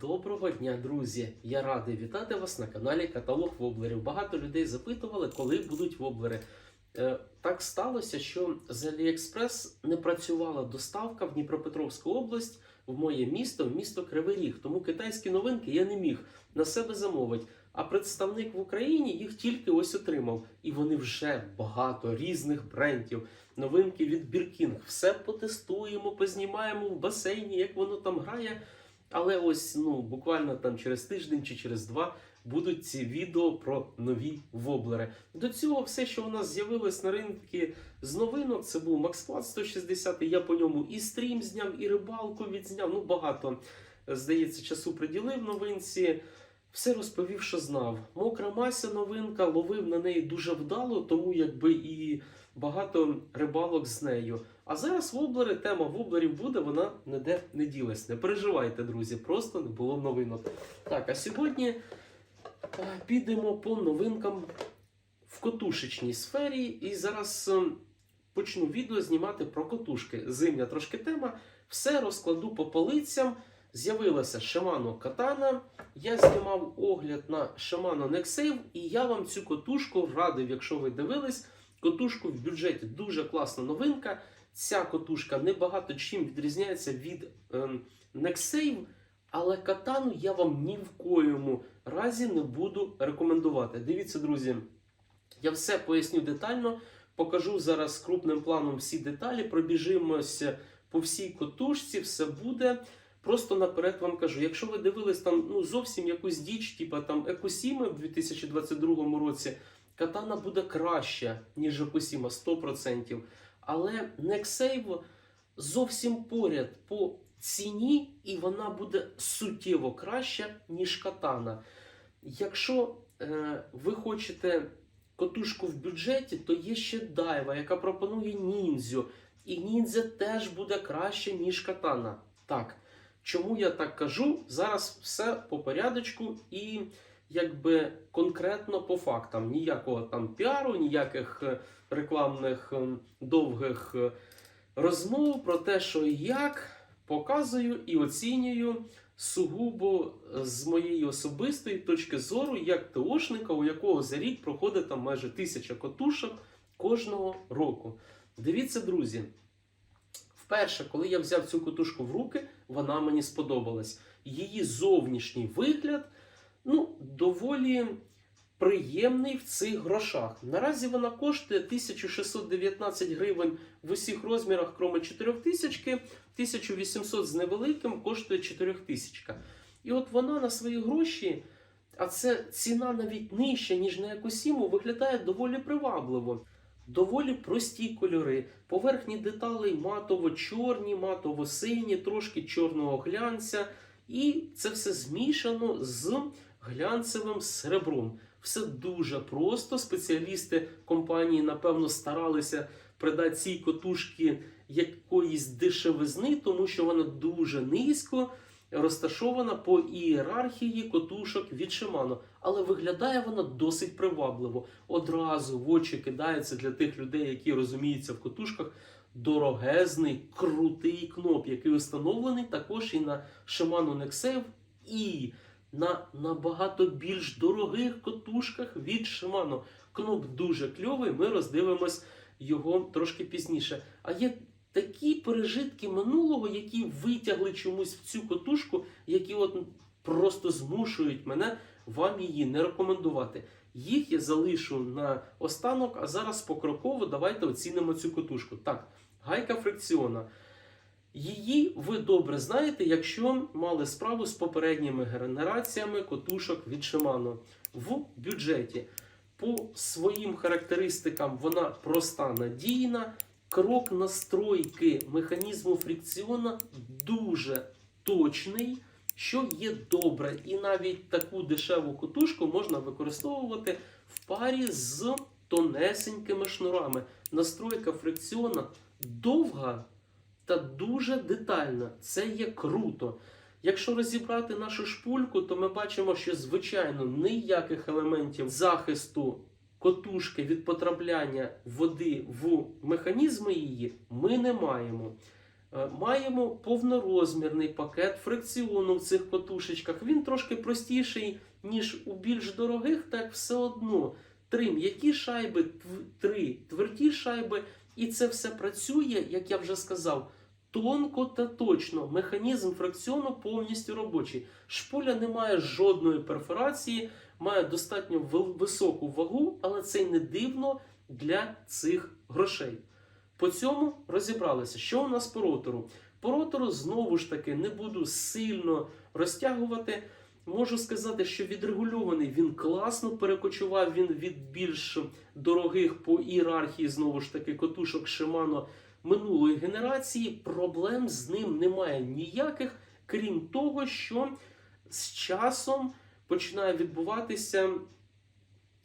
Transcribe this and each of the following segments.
Доброго дня, друзі! Я радий вітати вас на каналі Каталог Воблерів. Багато людей запитували, коли будуть воблери. Е, так сталося, що з Аліекспрес не працювала доставка в Дніпропетровську область в моє місто, в місто Кривий Ріг. Тому китайські новинки я не міг на себе замовити. А представник в Україні їх тільки ось отримав. І вони вже багато різних брендів. Новинки від Біркінг. Все потестуємо, познімаємо в басейні, як воно там грає. Але ось ну буквально там через тиждень чи через два будуть ці відео про нові воблери. До цього все, що у нас з'явилось на ринку з новинок, це був MaxFlat 160. Я по ньому і стрім зняв, і рибалку відзняв. Ну багато здається, часу приділив новинці. Все розповів, що знав. Мокра мася новинка, ловив на неї дуже вдало, тому якби і багато рибалок з нею. А зараз воблери, тема воблерів буде, вона ніде не ділась. Не переживайте, друзі, просто не було новинок. Так, а сьогодні е, підемо по новинкам в котушечній сфері. І зараз е, почну відео знімати про котушки. Зимня трошки тема. Все розкладу по полицям. З'явилася Shimano Katana. Я знімав огляд на Shimano Nexave, і я вам цю котушку радив, якщо ви дивились. Котушку в бюджеті дуже класна новинка. Ця котушка небагато чим відрізняється від ем, Nexave, але катану я вам ні в коєму разі не буду рекомендувати. Дивіться, друзі, я все поясню детально, покажу зараз крупним планом всі деталі, пробіжимося по всій котушці, все буде. Просто наперед вам кажу, якщо ви дивились там ну, зовсім якусь діч, типу там Екосіми в 2022 році, катана буде краща, ніж Екосіма 100%. Але Nexave зовсім поряд по ціні, і вона буде суттєво краща, ніж катана. Якщо е, ви хочете котушку в бюджеті, то є ще дайва, яка пропонує ніндзю. І ніндзя теж буде краще, ніж катана. Так, чому я так кажу? Зараз все по порядочку і якби конкретно по фактам. Ніякого там піару, ніяких е, рекламних е, довгих е, розмов про те, що як показую і оцінюю сугубо з моєї особистої точки зору, як ТОшника, у якого за рік проходить там майже тисяча котушок кожного року. Дивіться, друзі. Вперше, коли я взяв цю котушку в руки, вона мені сподобалась. Її зовнішній вигляд ну, доволі приємний в цих грошах. Наразі вона коштує 1619 гривень в усіх розмірах, кроме 4000, 1800 з невеликим коштує 4000. І от вона на свої гроші, а це ціна навіть нижча, ніж на Екосіму, виглядає доволі привабливо. Доволі прості кольори. Поверхні деталей матово-чорні, матово-сині, трошки чорного глянця. І це все змішано з глянцевим серебром. Все дуже просто. Спеціалісти компанії, напевно, старалися придати цій котушці якоїсь дешевизни, тому що вона дуже низько розташована по ієрархії котушок від Shimano. Але виглядає вона досить привабливо. Одразу в очі кидається для тих людей, які розуміються в котушках. Дорогезний, крутий кноп, який встановлений також і на Shimano Nexave, і на набагато більш дорогих котушках від Shimano. Кноп дуже кльовий, ми роздивимось його трошки пізніше. А є такі пережитки минулого, які витягли чомусь в цю котушку, які от просто змушують мене вам її не рекомендувати. Їх я залишу на останок, а зараз покроково давайте оцінимо цю котушку. Так, гайка фрикціона. Її ви добре знаєте, якщо мали справу з попередніми генераціями котушок від Shimano в бюджеті. По своїм характеристикам вона проста надійна. Крок настройки механізму фрикціона дуже точний, що є добре. І навіть таку дешеву котушку можна використовувати в парі з тонесенькими шнурами. Настройка фрикціона довга та дуже детальна. Це є круто. Якщо розібрати нашу шпульку, то ми бачимо, що звичайно ніяких елементів захисту котушки від потрапляння води в механізми її ми не маємо. Е, Маємо повнорозмірний пакет фрикціону в цих котушечках. Він трошки простіший, ніж у більш дорогих, так все одно. Три м'які шайби, три тверді шайби, і це все працює, як я вже сказав, тонко та точно. Механізм фракціону повністю робочий. Шпуля не має жодної перфорації, має достатньо високу вагу, але це не дивно для цих грошей. По цьому розібралися. Що у нас по ротору? По ротору знову ж таки не буду сильно розтягувати. Можу сказати, що відрегульований він класно перекочував він від більш дорогих по ієрархії, знову ж таки, котушок Shimano минулої генерації. Проблем з ним немає ніяких, крім того, що з часом починає відбуватися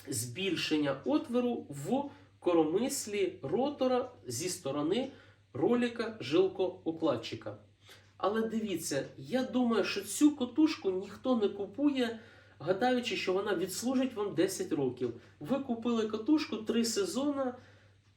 збільшення отвору в коромислі ротора зі сторони ролика жилкоукладчика. Але дивіться, я думаю, що цю котушку ніхто не купує, гадаючи, що вона відслужить вам 10 років. Ви купили котушку 3 сезони,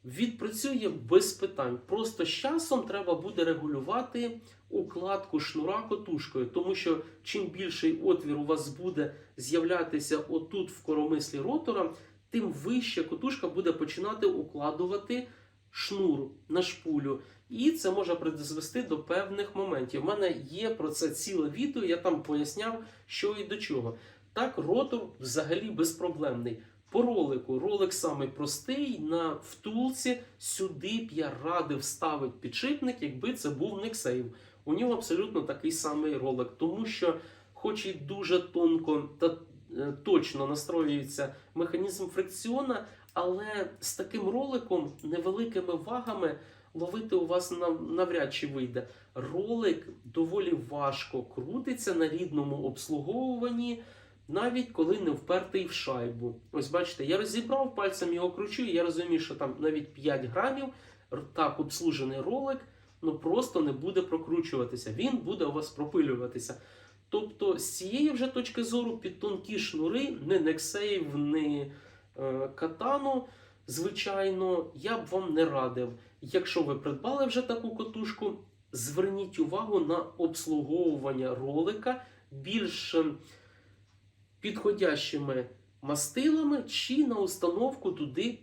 відпрацює без питань. Просто з часом треба буде регулювати укладку шнура котушкою, тому що чим більший отвір у вас буде з'являтися отут в коромислі ротора, тим вище котушка буде починати укладувати шнур на шпулю. І це може призвести до певних моментів. У мене є про це ціле відео, я там поясняв, що і до чого. Так, ротор взагалі безпроблемний. По ролику, ролик самий простий на втулці. Сюди б я радив ставити підшипник, якби це був Nexave. У нього абсолютно такий самий ролик, тому що, хоч і дуже тонко та е, точно настроюється механізм фрикціона, але з таким роликом, невеликими вагами, ловити у вас нав- навряд чи вийде. Ролик доволі важко крутиться на рідному обслуговуванні, навіть коли не впертий в шайбу. Ось бачите, я розібрав пальцем його кручу, і я розумію, що там навіть 5 грамів так обслужений ролик ну просто не буде прокручуватися. Він буде у вас пропилюватися. Тобто, з цієї вже точки зору під тонкі шнури, не Nexave, не е, катану, звичайно, я б вам не радив. Якщо ви придбали вже таку котушку, зверніть увагу на обслуговування ролика більш підходящими мастилами чи на установку туди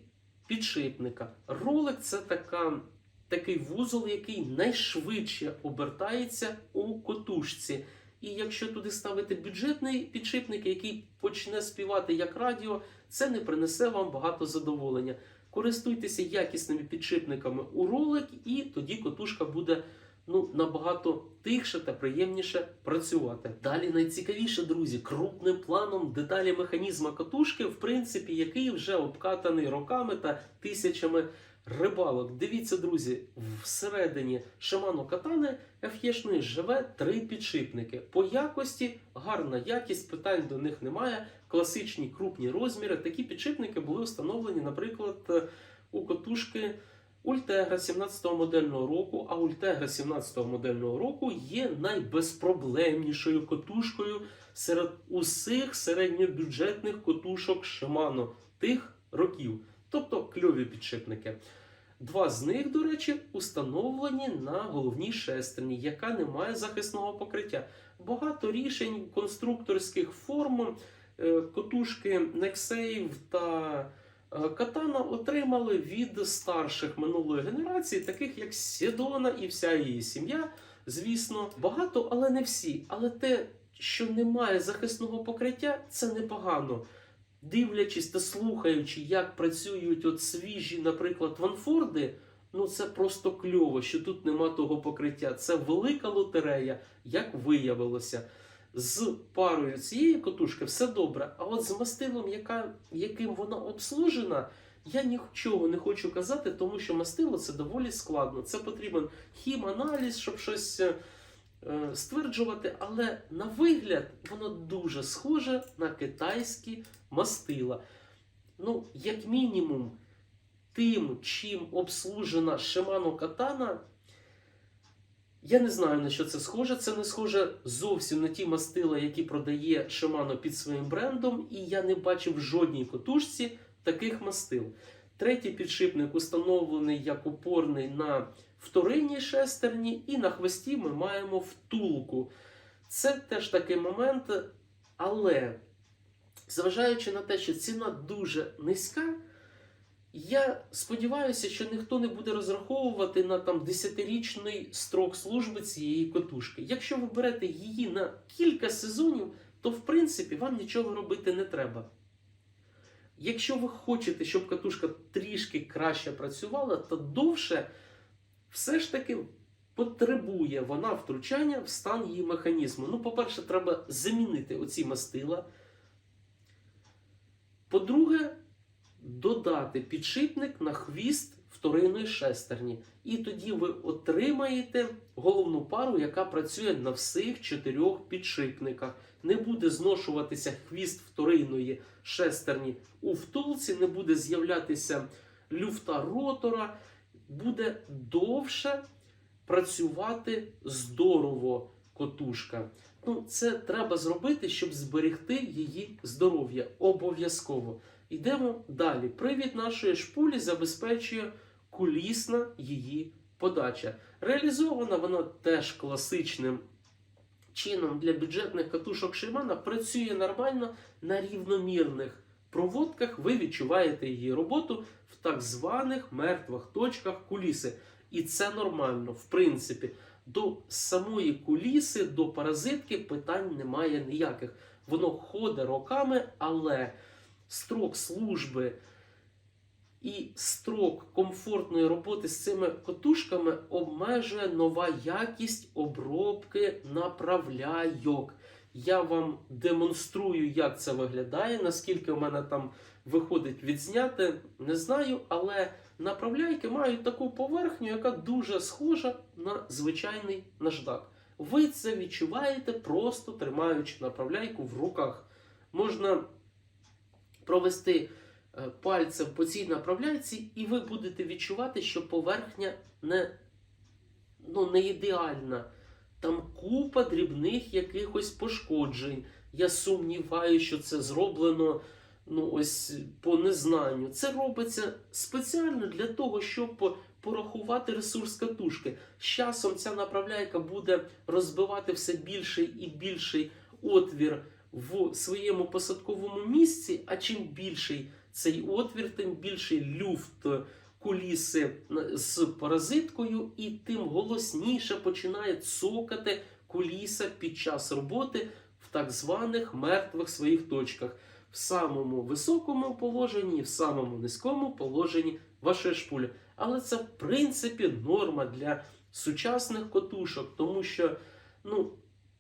підшипника. Ролик це така, такий вузол, який найшвидше обертається у котушці. І якщо туди ставити бюджетний підшипник, який почне співати як радіо, це не принесе вам багато задоволення. Користуйтеся якісними підшипниками у ролик, і тоді котушка буде ну, набагато тихше та приємніше працювати. Далі найцікавіше, друзі, крупним планом деталі механізма катушки, в принципі, який вже обкатаний роками та тисячами рибалок. Дивіться, друзі, всередині Shimano Катани FE-шної живе три підшипники. По якості гарна якість, питань до них немає. Класичні крупні розміри. Такі підшипники були встановлені, наприклад, у котушки Ультегра 17-го модельного року, а Ультегра 17-го модельного року є найбезпроблемнішою котушкою серед усіх середньобюджетних котушок Shimano тих років. Тобто кльові підшипники. Два з них, до речі, установлені на головній шестерні, яка не має захисного покриття. Багато рішень конструкторських форм е, котушки Nexave та Катана отримали від старших минулої генерації, таких як Сідона і вся її сім'я. Звісно, багато, але не всі. Але те, що немає захисного покриття, це непогано. Дивлячись та слухаючи, як працюють от свіжі, наприклад, ванфорди, ну це просто кльово, що тут нема того покриття. Це велика лотерея, як виявилося. З парою цієї котушки все добре. А от з мастилом, яка, яким вона обслужена, я нічого не хочу казати, тому що мастило це доволі складно. Це потрібен хіманаліз, щоб щось е, е, стверджувати, але на вигляд воно дуже схоже на китайські мастила. Ну, як мінімум, тим, чим обслужена Shimano Katana, я не знаю на що це схоже. Це не схоже зовсім на ті мастила, які продає Shimano під своїм брендом, і я не бачив в жодній котушці таких мастил. Третій підшипник установлений як опорний на вторинній шестерні, і на хвості ми маємо втулку. Це теж такий момент, але зважаючи на те, що ціна дуже низька, я сподіваюся, що ніхто не буде розраховувати на там 10-річний строк служби цієї котушки. Якщо ви берете її на кілька сезонів, то в принципі вам нічого робити не треба. Якщо ви хочете, щоб катушка трішки краще працювала, то довше все ж таки потребує вона втручання в стан її механізму. Ну, по-перше, треба замінити оці мастила. По-друге, додати підшипник на хвіст вторинної шестерні. І тоді ви отримаєте головну пару, яка працює на всіх чотирьох підшипниках. Не буде зношуватися хвіст вторинної шестерні у втулці, не буде з'являтися люфта ротора, буде довше працювати здорово котушка. Ну, це треба зробити, щоб зберегти її здоров'я. Обов'язково. Йдемо далі. Привід нашої шпулі забезпечує кулісна її подача. Реалізована вона теж класичним чином для бюджетних катушок Шимана. Працює нормально на рівномірних проводках. Ви відчуваєте її роботу в так званих мертвих точках куліси. І це нормально, в принципі. До самої куліси, до паразитки питань немає ніяких. Воно ходить роками, але строк служби і строк комфортної роботи з цими котушками обмежує нова якість обробки направляйок. Я вам демонструю, як це виглядає, наскільки в мене там виходить відзняти, не знаю, але направляйки мають таку поверхню, яка дуже схожа на звичайний наждак. Ви це відчуваєте, просто тримаючи направляйку в руках. Можна провести е, пальцем по цій направляйці, і ви будете відчувати, що поверхня не, ну, не ідеальна. Там купа дрібних якихось пошкоджень. Я сумніваюся, що це зроблено ну, ось по незнанню. Це робиться спеціально для того, щоб порахувати ресурс катушки. З часом ця направляйка буде розбивати все більший і більший отвір в своєму посадковому місці. А чим більший цей отвір, тим більший люфт куліси з паразиткою, і тим голосніше починає цокати куліса під час роботи в так званих мертвих своїх точках. В самому високому положенні, в самому низькому положенні вашої шпулі. Але це, в принципі, норма для сучасних котушок, тому що ну,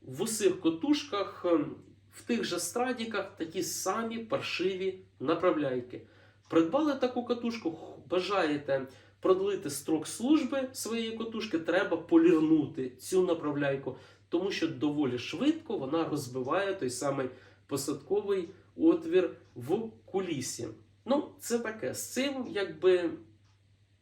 в усіх котушках, ем, в тих же страдіках такі самі паршиві направляйки. Придбали таку катушку, бажаєте продлити строк служби своєї котушки, треба полірнути цю направляйку, тому що доволі швидко вона розбиває той самий посадковий отвір в кулісі. Ну, це таке. З цим, якби,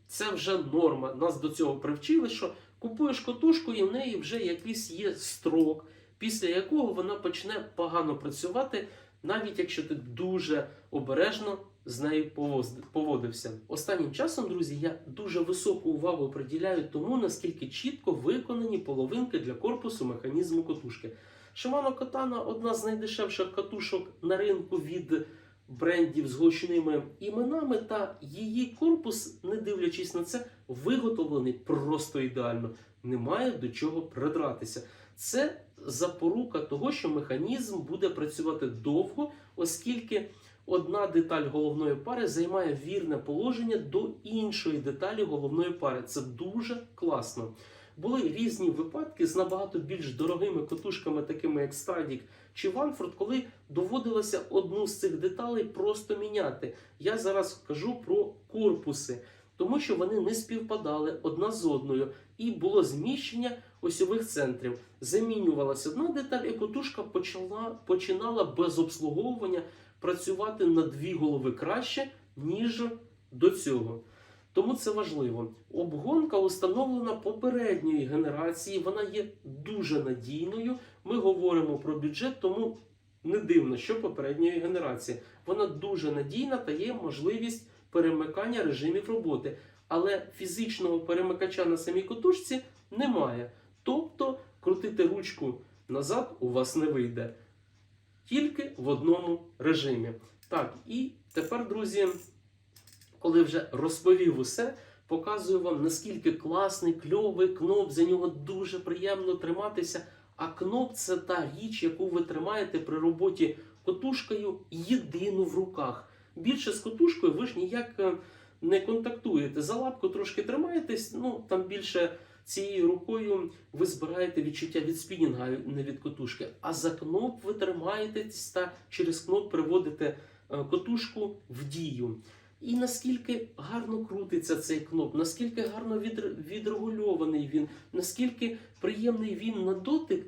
це вже норма. Нас до цього привчили, що купуєш котушку, і в неї вже якийсь є строк, після якого вона почне погано працювати, навіть якщо ти дуже обережно з нею поводився. Останнім часом, друзі, я дуже високу увагу приділяю тому, наскільки чітко виконані половинки для корпусу механізму котушки. Shimano Katana одна з найдешевших катушок на ринку від брендів з гучними іменами, та її корпус, не дивлячись на це, виготовлений просто ідеально. Немає до чого придратися. Це запорука того, що механізм буде працювати довго, оскільки одна деталь головної пари займає вірне положення до іншої деталі головної пари. Це дуже класно. Були різні випадки з набагато більш дорогими котушками, такими як Стадік чи Ванфорд, коли доводилося одну з цих деталей просто міняти. Я зараз кажу про корпуси, тому що вони не співпадали одна з одною, і було зміщення осьових центрів. Замінювалася одна деталь, і котушка почала, починала без обслуговування працювати на дві голови краще, ніж до цього. Тому це важливо. Обгонка установлена попередньої генерації, вона є дуже надійною. Ми говоримо про бюджет, тому не дивно, що попередньої генерації. Вона дуже надійна та є можливість перемикання режимів роботи. Але фізичного перемикача на самій котушці немає. Тобто крутити ручку назад у вас не вийде. Тільки в одному режимі. Так, і тепер, друзі, коли вже розповів усе, показую вам, наскільки класний, кльовий кноп, за нього дуже приємно триматися. А кноп це та річ, яку ви тримаєте при роботі котушкою єдину в руках. Більше з котушкою ви ж ніяк е, не контактуєте. За лапку трошки тримаєтесь, ну там більше цією рукою ви збираєте відчуття від спінінга, не від котушки. А за кноп ви тримаєтесь та через кноп приводите е, котушку в дію. І наскільки гарно крутиться цей кноп, наскільки гарно відр- відрегульований він, наскільки приємний він на дотик,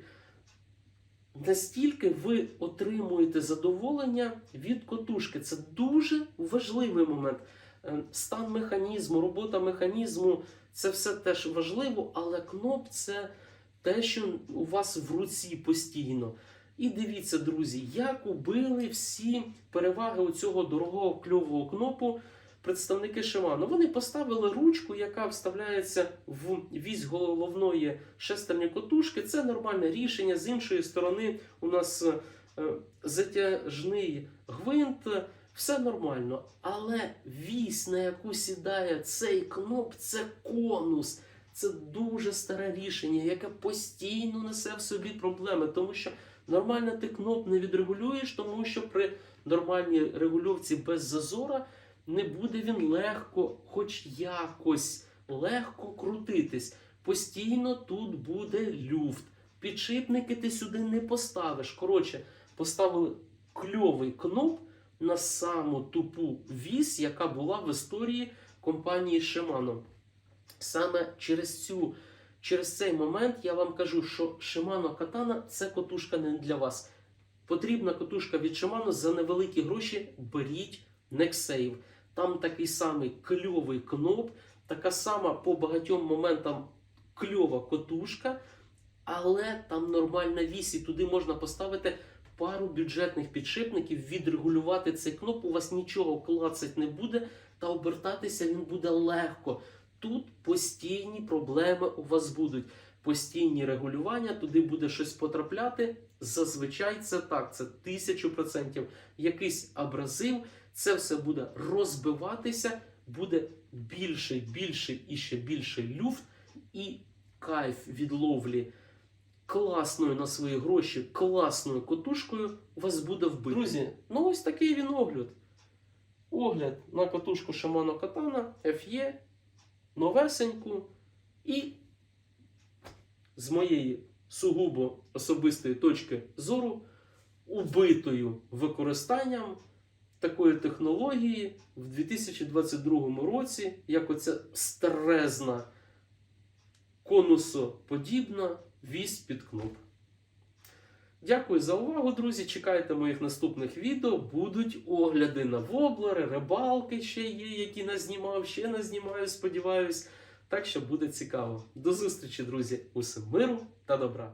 настільки ви отримуєте задоволення від котушки. Це дуже важливий момент. Е, Стан механізму, робота механізму це все теж важливо, але кноп це те, що у вас в руці постійно. І дивіться, друзі, як убили всі переваги у цього дорогого кльового кнопу представники Shimano. Вони поставили ручку, яка вставляється в вісь головної шестерні котушки. Це нормальне рішення. З іншої сторони, у нас е, затяжний гвинт. Все нормально, але вісь, на яку сідає цей кноп, це конус. Це дуже старе рішення, яке постійно несе в собі проблеми, тому що нормально ти кноп не відрегулюєш, тому що при нормальній регульовці без зазора не буде він легко, хоч якось легко крутитись. Постійно тут буде люфт. Підшипники ти сюди не поставиш. Коротше, поставили кльовий кноп на саму тупу вісь, яка була в історії компанії Shimano. Саме через цю, через цей момент я вам кажу, що Shimano Katana це котушка не для вас. Потрібна котушка від Shimano за невеликі гроші беріть NextSave. Там такий самий кльовий кноп, така сама по багатьом моментам кльова котушка, але там нормальна вісь, і туди можна поставити пару бюджетних підшипників, відрегулювати цей кноп. У вас нічого клацать не буде, та обертатися він буде легко. Тут постійні проблеми у вас будуть. Постійні регулювання, туди буде щось потрапляти. Зазвичай це так, це тисячу процентів. Якийсь абразив, це все буде розбиватися, буде більше, більше і ще більше люфт, і кайф від ловлі класною на свої гроші, класною котушкою вас буде вбити. Друзі, ну ось такий він огляд. Огляд на котушку Shimano Katana FE, новесеньку і з моєї сугубо особистої точки зору, убитою використанням такої технології в 2022 році, як оця старезна конусоподібна вісь під кноп. Дякую за увагу, друзі. Чекайте моїх наступних відео. Будуть огляди на воблери, рибалки ще є, які назнімав, ще назнімаю, сподіваюсь. Так що буде цікаво. До зустрічі, друзі. Усім миру та добра!